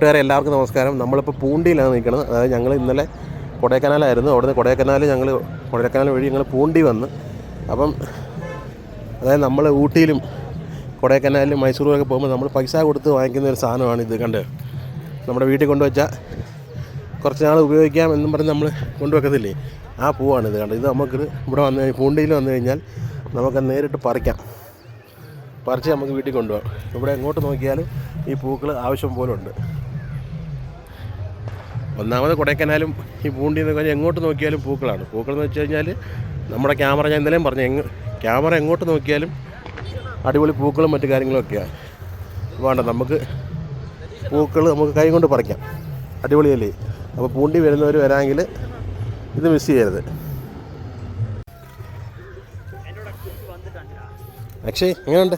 കൂട്ടുകാരെ എല്ലാവർക്കും നമസ്കാരം. നമ്മളിപ്പോൾ പൂണ്ടിയിലാണ് നിൽക്കുന്നത്. അതായത് ഞങ്ങൾ ഇന്നലെ കൊടൈക്കനാലായിരുന്നു. അവിടുന്ന് കൊടൈക്കനാൽ ഞങ്ങൾ കൊടൈക്കനാൽ വഴി ഞങ്ങൾ പൂണ്ടി വന്ന്. അപ്പം അതായത് നമ്മൾ ഊട്ടിയിലും കൊടൈക്കനാലിലും മൈസൂറുമൊക്കെ പോകുമ്പോൾ നമ്മൾ പൈസ കൊടുത്ത് വാങ്ങിക്കുന്ന ഒരു സാധനമാണ് ഇത് കണ്ട്. നമ്മുടെ വീട്ടിൽ കൊണ്ടുവച്ചാൽ കുറച്ച് നാൾ ഉപയോഗിക്കാം എന്നും പറഞ്ഞ് നമ്മൾ കൊണ്ടുവെക്കത്തില്ലേ? ആ പൂവാണ് ഇത് കണ്ടത് ഇത് നമുക്ക് ഇവിടെ വന്ന് പൂണ്ടിയിൽ വന്നു കഴിഞ്ഞാൽ നമുക്ക് നേരിട്ട് പറിക്കാം. പറിച്ച് നമുക്ക് വീട്ടിൽ കൊണ്ടുപോകാം. ഇവിടെ എങ്ങോട്ട് നോക്കിയാലും ഈ പൂക്കൾ ആവശ്യം പോലുണ്ട് ഒന്നാമത് കൊടൈക്കനാലും ഈ പൂണ്ടി എന്ന് പറഞ്ഞാൽ എങ്ങോട്ട് നോക്കിയാലും പൂക്കളാണ്. പൂക്കൾ എന്ന് വെച്ച് കഴിഞ്ഞാൽ നമ്മുടെ ക്യാമറ ഞാൻ ഇന്നലെയും പറഞ്ഞു എങ്ങ് ക്യാമറ എങ്ങോട്ട് നോക്കിയാലും അടിപൊളി പൂക്കളും മറ്റു കാര്യങ്ങളൊക്കെയാണ് വേണ്ട നമുക്ക് പൂക്കൾ നമുക്ക് കൈ കൊണ്ട് പറിക്കാം. അടിപൊളിയല്ലേ? അപ്പോൾ പൂണ്ടി വരുന്നവർ വരാമെങ്കിൽ ഇത് മിസ് ചെയ്യരുത്. അക്ഷയ് എങ്ങനെയുണ്ട്?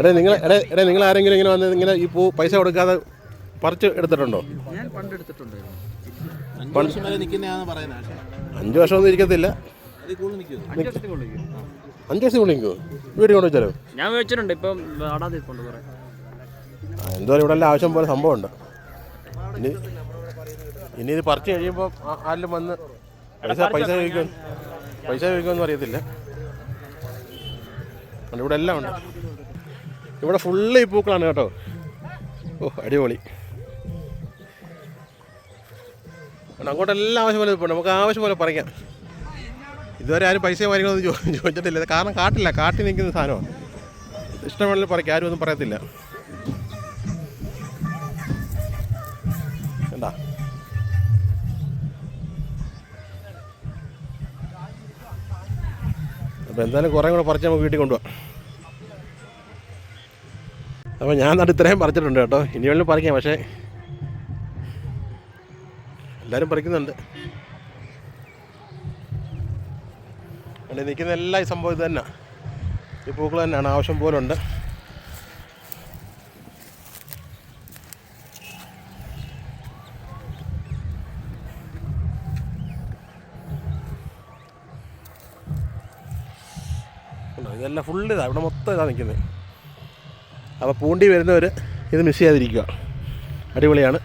എടേ നിങ്ങൾ എടേ എടേ നിങ്ങൾ ആരെങ്കിലും ഇങ്ങനെ വന്ന് ഇങ്ങനെ ഈ പൂ പൈസ കൊടുക്കാതെ പറിച്ച് എടുത്തിട്ടുണ്ടോ? ഞാൻ പണ്ട് എടുത്തിട്ടുണ്ടായിരുന്നു. അഞ്ച് വർഷം ഒന്നും ഇരിക്കത്തില്ല. അഞ്ച് അതിൽ കൂടുതൽ നിൽക്കുമോ വർഷം വീട്ടിൽ കൊണ്ട് വെച്ചാലോ ഞാൻ വെച്ചിട്ടുണ്ട് ഇപ്പം അടാതെ ഇരിപ്പുണ്ട് കുറേ. ആ, എന്തോരം ഇവിടെ എല്ലാം ആവശ്യം പോലെ സംഭവമുണ്ട് ഇനി ഇനി ഇത് പറിച്ച് കഴിയുമ്പോൾ ആരിലും വന്ന് പൈസ പൈസ ചോദിക്കും പൈസ ചോദിക്കുമെന്ന് അറിയത്തില്ല. ഇവിടെ എല്ലാം ഉണ്ട്. ഇവിടെ ഫുള്ള് ഈ പൂക്കളാണ് കേട്ടോ. ഓ അടിപൊളി. അതുകൊണ്ട് അങ്ങോട്ടെല്ലാം ആവശ്യം പോലെ ഇപ്പോൾ നമുക്ക് ആവശ്യം പോലെ പറിക്കാം. ഇതുവരെ ആരും പൈസ കാര്യങ്ങളൊന്നും ചോദിച്ചിട്ടില്ല. കാരണം കാട്ടില്ല. കാട്ടിൽ നിൽക്കുന്ന സാധനമാണ്. ഇഷ്ടമുള്ള പറിക്കാം. ആരും ഒന്നും പറയത്തില്ല. എന്താ അപ്പോൾ എന്തായാലും കുറേ കൂടെ പറിച്ച് നമുക്ക് വീട്ടിൽ കൊണ്ടുപോകാം അപ്പോൾ ഞാൻ നട്ട് ഇത്രയും പറിച്ചിട്ടുണ്ട് കേട്ടോ. ഇനി വേണമെങ്കിൽ പറിക്കാം. പക്ഷേ എല്ലാവരും പറിക്കുന്നുണ്ട് അവിടെ നിൽക്കുന്ന എല്ലാ ഈ സംഭവം ഇത് തന്നെ. ഈ പൂക്കൾ തന്നെയാണ് ആവശ്യം പോലെ ഉണ്ട്? കണ്ടോ? ഇതെല്ലാം ഫുള്ള് ഇതാണ് ഇവിടെ മൊത്തം ഇതാണ് നിൽക്കുന്നത്. അപ്പോൾ പൂണ്ടി വരുന്നവർ ഇത് മിസ് ചെയ്യാതിരിക്കുക. അടിപൊളിയാണ്.